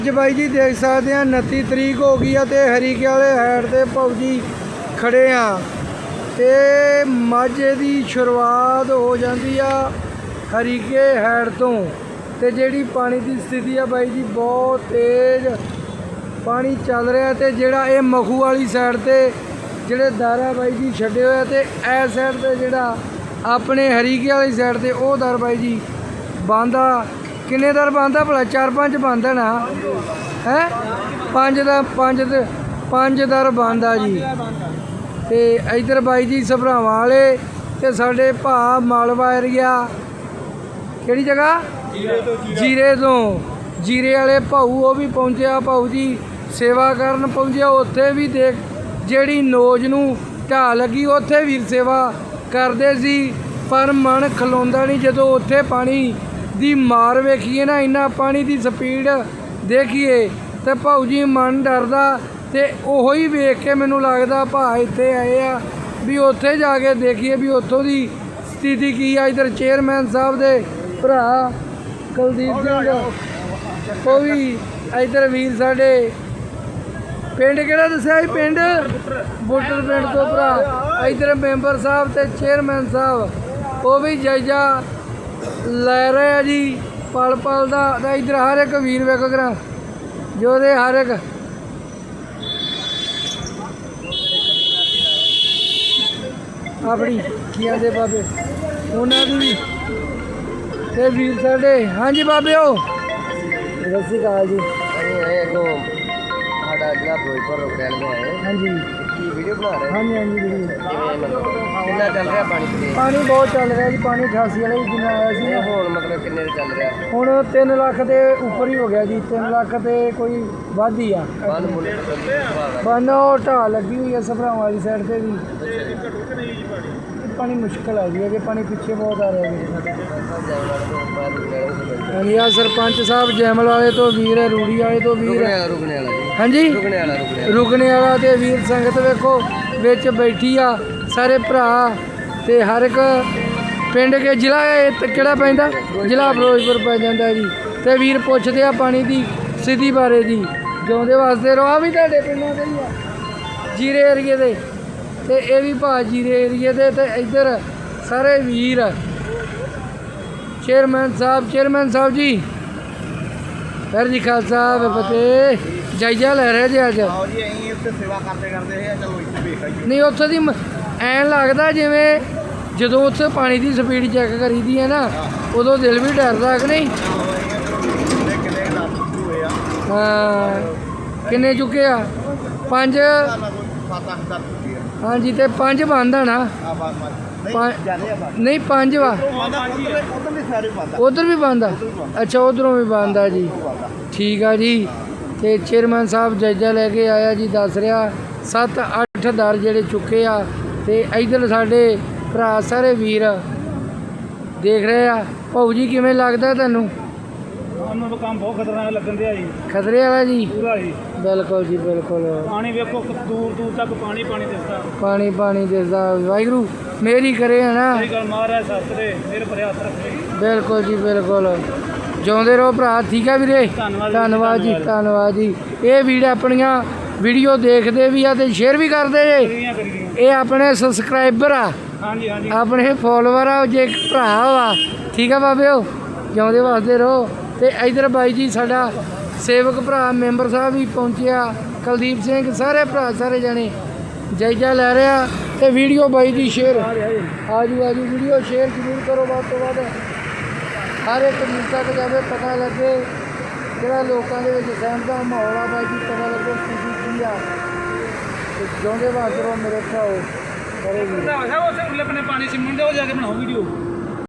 ਅੱਜ ਬਾਈ ਜੀ ਦੇਖ ਸਕਦੇ ਆ 29 ਤਰੀਕ ਹੋ ਗਈ ਆ ਤੇ ਹਰੀਕੇ ਵਾਲੇ ਹੈਡ ਤੇ ਭੌਜੀ ਖੜੇ ਆ। ਤੇ ਮਾਝੇ ਦੀ ਸ਼ੁਰੂਆਤ ਹੋ ਜਾਂਦੀ ਆ ਹਰੀਕੇ ਹੈਡ ਤੋਂ। ਤੇ ਜਿਹੜੀ ਪਾਣੀ ਦੀ ਸਥਿਤੀ ਆ ਬਾਈ ਜੀ, ਬਹੁਤ ਤੇਜ਼ ਪਾਣੀ ਚੱਲ ਰਿਹਾ ਤੇ ਜਿਹੜਾ ਇਹ ਮਖੂ ਵਾਲੀ ਸਾਈਡ ਤੇ ਜਿਹੜੇ ਦਰ ਆ ਬਾਈ ਜੀ ਛੱਡੇ ਹੋਏ ਆ ਤੇ ਐ ਸਾਈਡ ਤੇ ਜਿਹੜਾ ਆਪਣੇ ਹਰੀਕੇ ਵਾਲੀ ਸਾਈਡ ਤੇ ਉਹ ਦਰ ਬਾਈ ਜੀ ਬਾਂਦਾ ਕਿੰਨੇ ਦਰ ਬਾਂਦਾ ਭਲਾ? ਚਾਰ ਪੰਜ ਬਾਂਦਾ ਨਾ। ਹੈ? ਪੰਜ ਦਾ ਪੰਜ ਤੇ ਪੰਜ ਦਰ ਬਾਂਦਾ ਜੀ। ਤੇ ਇਧਰ ਬਾਈ ਜੀ ਸਭਰਾਵਾਂ ਵਾਲੇ ਤੇ ਸਾਡੇ ਭਾ ਮਾਲਵਾ ਏਰੀਆ ਕਿਹੜੀ ਜਗ੍ਹਾ? ਜੀਰੇ ਤੋਂ। ਜੀਰੇ ਵਾਲੇ ਭਾਊ, ਉਹ ਵੀ ਪਹੁੰਚਿਆ ਭਾਊ ਜੀ। ਸੇਵਾ ਕਰਨ ਪਹੁੰਚਿਆ। ਉੱਥੇ ਵੀ ਦੇਖ, ਜਿਹੜੀ ਨੋਜ ਨੂੰ ਢਾਹ ਲੱਗੀ, ਉੱਥੇ ਵੀਰ ਸੇਵਾ ਕਰਦੇ ਸੀ। ਪਰ ਮਨ ਖਲੋਂਦਾ ਨਹੀਂ ਜਦੋਂ ਉੱਥੇ ਪਾਣੀ ਦੀ ਮਾਰ ਵੇਖੀਏ ਨਾ, ਇੰਨਾ ਪਾਣੀ ਦੀ ਸਪੀਡ ਦੇਖੀਏ, ਤੇ ਭਾਊ ਜੀ ਮਨ ਡਰਦਾ ਤੇ ਉਹੋ ਹੀ ਵੇਖ ਕੇ ਮੈਨੂੰ ਲੱਗਦਾ ਭਾ ਇੱਥੇ ਆਏ ਆ ਵੀ ਉੱਥੇ ਜਾ ਕੇ ਦੇਖੀਏ ਵੀ ਉੱਥੋਂ ਦੀ ਸਥਿਤੀ ਕੀ ਆ। ਇਧਰ ਚੇਅਰਮੈਨ ਸਾਹਿਬ ਦੇ ਭਰਾ ਕੁਲਦੀਪ ਸਿੰਘ, ਉਹ ਵੀ ਇਧਰ ਵੀਰ ਸਾਡੇ ਪਿੰਡ ਕਿਹੜਾ ਦੱਸਿਆ ਜੀ ਪਿੰਡ ਬੁੱਟਰ ਪਿੰਡ ਤੋਂ ਭਰਾ। ਇਧਰ ਮੈਂਬਰ ਸਾਹਿਬ ਤੇ ਚੇਅਰਮੈਨ ਸਾਹਿਬ, ਉਹ ਵੀ ਜਾਇਜ਼ਾ ਲੈ ਰਹੇ ਆ ਜੀ ਪਲ ਪਲ ਦਾ ਤਾਂ ਇਧਰ ਹਰ ਇੱਕ ਵੀਰ ਵੇਖੋ ਕਰਾਂ ਜੋਦੇ ਹਰ ਇੱਕ। ਆਪਣੀ ਕੀ ਆਂਦੇ ਬਾਬੇ ਉਹਨਾਂ ਦੀ ਵੀ। ਤੇ ਵੀਰ ਸਾਡੇ ਹਾਂਜੀ ਬਾਬਿਓ। ਸਤਿ ਸ਼੍ਰੀ ਅਕਾਲ ਜੀ। ਅੱਗੋਂ ਸਾਡਾ ਜਿਹੜਾ ਫਿਰੋਜ਼ਪੁਰ ਰੁਕਣ ਦੇ ਆਏ। ਹਾਂਜੀ। ਕੀ ਵੀਡੀਓ ਬਣਾ ਰਹੇ? ਹਾਂਜੀ ਹਾਂਜੀ ਮਤਲਬ? ਕਿੰਨਾ ਚੱਲ ਰਿਹਾ ਪਾਣੀ ਤੇ ਪਾਣੀ ਬਹੁਤ ਚੱਲ ਰਿਹਾ ਜੀ ਪਾਣੀ 88 ਵਾਲਾ ਵੀ ਜਿੰਨਾ ਆਇਆ ਸੀ। ਹੁਣ ਮਤਲਬ ਕਿੰਨੇ ਦਾ ਚੱਲ ਰਿਹਾ? ਹੁਣ 3 ਲੱਖ ਦੇ ਉੱਪਰ ਹੀ ਹੋ ਗਿਆ ਜੀ 3 ਲੱਖ ਤੇ ਕੋਈ ਵੱਧ ਹੀ ਆ। ਬੰਨ ਉਹ ਢਾਹ ਲੱਗੀ ਹੋਈ ਹੈ ਸਭਰਾਵਾਂ ਵਾਲੀ ਸਾਈਡ ਤੇ ਵੀ। ਪਾਣੀ ਮੁਸ਼ਕਲ ਆ ਜੀ ਅਗੇ ਪਾਣੀ ਪਿੱਛੇ ਬਹੁਤ ਆ ਰਿਹਾ ਜੀ ਹਾਂਜੀ ਆ ਸਰਪੰਚ ਸਾਹਿਬ ਜੈਮਲ ਵਾਲੇ ਤੋਂ ਵੀਰ ਹੈ ਰੂੜੀ ਵਾਲੇ ਤੋਂ ਵੀਰ ਹੈ। ਰੁਕਣੇ ਵਾਲਾ ਜੀ। ਹਾਂਜੀ? ਰੁਕਣੇ ਵਾਲਾ ਰੁਕਣੇ ਵਾਲਾ। ਰੁਕਣੇ ਵਾਲਾ ਤੇ ਵੀਰ ਸੰਗਤ ਵੇਖੋ ਵਿੱਚ ਬੈਠੀ ਆ ਸਾਰੇ ਭਰਾ ਤੇ ਹਰ ਇੱਕ ਪਿੰਡ ਕੇ ਜ਼ਿਲ੍ਹਾ ਕਿਹੜਾ ਪੈਂਦਾ? ਜ਼ਿਲ੍ਹਾ ਫਿਰੋਜ਼ਪੁਰ ਪੈ ਜਾਂਦਾ ਜੀ। ਤੇ ਵੀਰ ਪੁੱਛਦੇ ਆ ਪਾਣੀ ਦੀ ਸਥਿਤੀ ਬਾਰੇ ਜੀ। ਜਿਉਂਦੇ ਵਾਸਤੇ ਰੋ ਆ ਵੀ ਤੁਹਾਡੇ ਪਿੰਡਾਂ ਦੇ ਹੀ ਆ ਜੀਰੇ ਏਰੀਏ ਦੇ। ਤੇ ਇਹ ਵੀ ਭਾ ਜੀਰੇ ਏਰੀਏ ਦੇ ਤੇ ਇੱਧਰ ਸਾਰੇ ਵੀਰ। ਚੇਅਰਮੈਨ ਸਾਹਿਬ ਚੇਅਰਮੈਨ ਸਾਹਿਬ ਜੀ। ਫਿਰ ਜੀ ਖਾਲਸਾ ਫਤਿਹ। ਜਾਇਜ਼ਾ ਲੈ ਰਹੇ ਜੀ ਅੱਜ। ਆਓ ਜੀ ਅਸੀਂ ਉੱਥੇ ਸੇਵਾ ਕਰਦੇ ਕਰਦੇ ਹੈ ਚਲੋ ਇੱਥੇ ਵੇਖ ਆਈਏ। ਨਹੀਂ ਉੱਥੇ ਦੀ ਐਂ ਲੱਗਦਾ ਜਿਵੇਂ ਜਦੋਂ ਉੱਥੇ ਪਾਣੀ ਦੀ ਸਪੀਡ ਚੈੱਕ ਕਰੀਦੀ ਹੈ ਨਾ ਉਦੋਂ ਦਿਲ ਵੀ ਡਰਦਾ ਕਿ ਨਹੀਂ? ਹਾਂ ਕਿੰਨੇ ਚੁੱਕੇ ਆ? ਪੰਜ। ਸਾਡਾ ਕੋਈ 7-8 ਦਾ। ਚੁੱਕੀ ਆ ਹਾਂਜੀ ਤੇ ਪੰਜ ਬੰਦ ਨਾ। ਆ ਬਾਤ ਨਹੀਂ ਪੰਜ- ਜਾਂਦੇ ਆ ਬਾਤ ਨਹੀਂ ਪੰਜ ਵਾ। ਉਧਰ ਵੀ ਸਾਰੇ ਪਾਤਾ ਉਧਰ ਵੀ ਬੰਦ ਆ? ਅੱਛਾ ਉਧਰੋਂ ਵੀ ਬੰਦ ਆ ਜੀ। ਠੀਕ ਆ ਜੀ। ਤੇ ਚੇਅਰਮੈਨ ਸਾਹਿਬ ਜਾਇਜ਼ਾ ਲੈ ਕੇ ਆਇਆ ਜੀ ਦੱਸ ਰਿਹਾ 7 8 ਦਰ ਜਿਹੜੇ ਚੁੱਕੇ ਆ ਤੇ ਇਧਰ ਸਾਡੇ ਭਰਾ ਸਾਰੇ ਵੀਰ ਦੇਖ ਰਹੇ ਆ। ਭਾਊ ਜੀ ਕਿਵੇਂ ਲੱਗਦਾ ਤੁਹਾਨੂੰ? ਉਹਨਾਂ ਦਾ ਕੰਮ ਬਹੁਤ ਖਤਰਨਾਕ ਲੱਗਣ ਦਿਆ ਜੀ। ਖਤਰੇ ਵਾਲਾ ਜੀ? ਪੂਰਾ ਜੀ। ਬਿਲਕੁਲ ਜੀ ਬਿਲਕੁਲ। ਪਾਣੀ ਵੇਖੋ ਕਿ ਦੂਰ ਦੂਰ ਤੱਕ ਪਾਣੀ ਪਾਣੀ ਦਿਸਦਾ। ਪਾਣੀ ਪਾਣੀ ਦਿਸਦਾ। ਵਾਹਿਗੁਰੂ ਮੇਰੀ ਕਰੇ ਹਨਾ ਸਹੀ ਗੱਲ ਮਹਾਰਾਜ ਸਤਰੇ ਮੇਰੇ ਪਰ ਹੱਥ ਰੱਖੇ। ਬਿਲਕੁਲ ਜੀ ਬਿਲਕੁਲ। ਜਿਉਂਦੇ ਰਹੋ ਭਰਾ ਠੀਕ ਆ ਵੀਰੇ? ਧੰਨਵਾਦ ਜੀ, ਧੰਨਵਾਦ ਜੀ ਧੰਨਵਾਦ। ਧੰਨਵਾਦ ਜੀ। ਇਹ ਵੀਡੀਓ ਆਪਣੀਆਂ ਵੀਡੀਓ ਦੇਖਦੇ ਵੀ ਆ ਤੇ ਸ਼ੇਅਰ ਵੀ ਕਰਦੇ ਜੇ। ਕਰੀਆਂ ਕਰੀਆਂ। ਇਹ ਆਪਣੇ ਸਬਸਕ੍ਰਾਈਬਰ ਆ। ਹਾਂਜੀ ਹਾਂਜੀ। ਆਪਣੇ ਫੋਲੋਵਰ ਆ ਜੇ ਭਰਾ ਵਾ। ਠੀਕ ਆ ਬਾਬਿਓ? ਜਿਉਂਦੇ ਵਾਸਤੇ ਰਹੋ। ਤੇ ਇਧਰ ਬਾਈ ਜੀ ਸਾਡਾ ਸੇਵਕ ਭਰਾ ਮੈਂਬਰ ਸਾਹਿਬ ਵੀ ਪਹੁੰਚਿਆ, ਕੁਲਦੀਪ ਸਿੰਘ, ਸਾਰੇ ਭਰਾ, ਸਾਰੇ ਜਾਣੇ। ਜਾਇਜ਼ਾ ਲੈ ਰਿਹਾ ਤੇ ਵੀਡੀਓ ਬਾਈ ਦੀ ਸ਼ੇਅਰ ਆਜੂ ਆਜੂ, ਵੀਡੀਓ ਸ਼ੇਅਰ ਜ਼ਰੂਰ ਕਰੋ ਵੱਧ ਤੋਂ ਵੱਧ। ਹਰ ਇੱਕ ਵੀਰ ਤੱਕ ਜਾਵੇ ਪਤਾ ਲੱਗੇ ਜਿਹੜਾ ਲੋਕਾਂ ਦੇ ਵਿੱਚ ਸਹਿਮ ਦਾ ਮਾਹੌਲ ਆ ਬਾਈ ਜੀ, ਪਤਾ ਲੱਗੇ ਸਥਿਤੀ ਕੀ ਆ। ਜਿਉਂਦੇ ਵਾਸਤੇ ਰਹੋ ਮੇਰੇ ਭਰਾਓ ਸਾਰੇ ਵੀਰ ਸਾਹਿਬ ਉਸੇ ਉਰਲੇ ਪਾਣੀ ਸਿਮਣ ਦੇ ਉਹ ਜਾ ਕੇ ਬਣਾਓ ਵੀਡੀਓ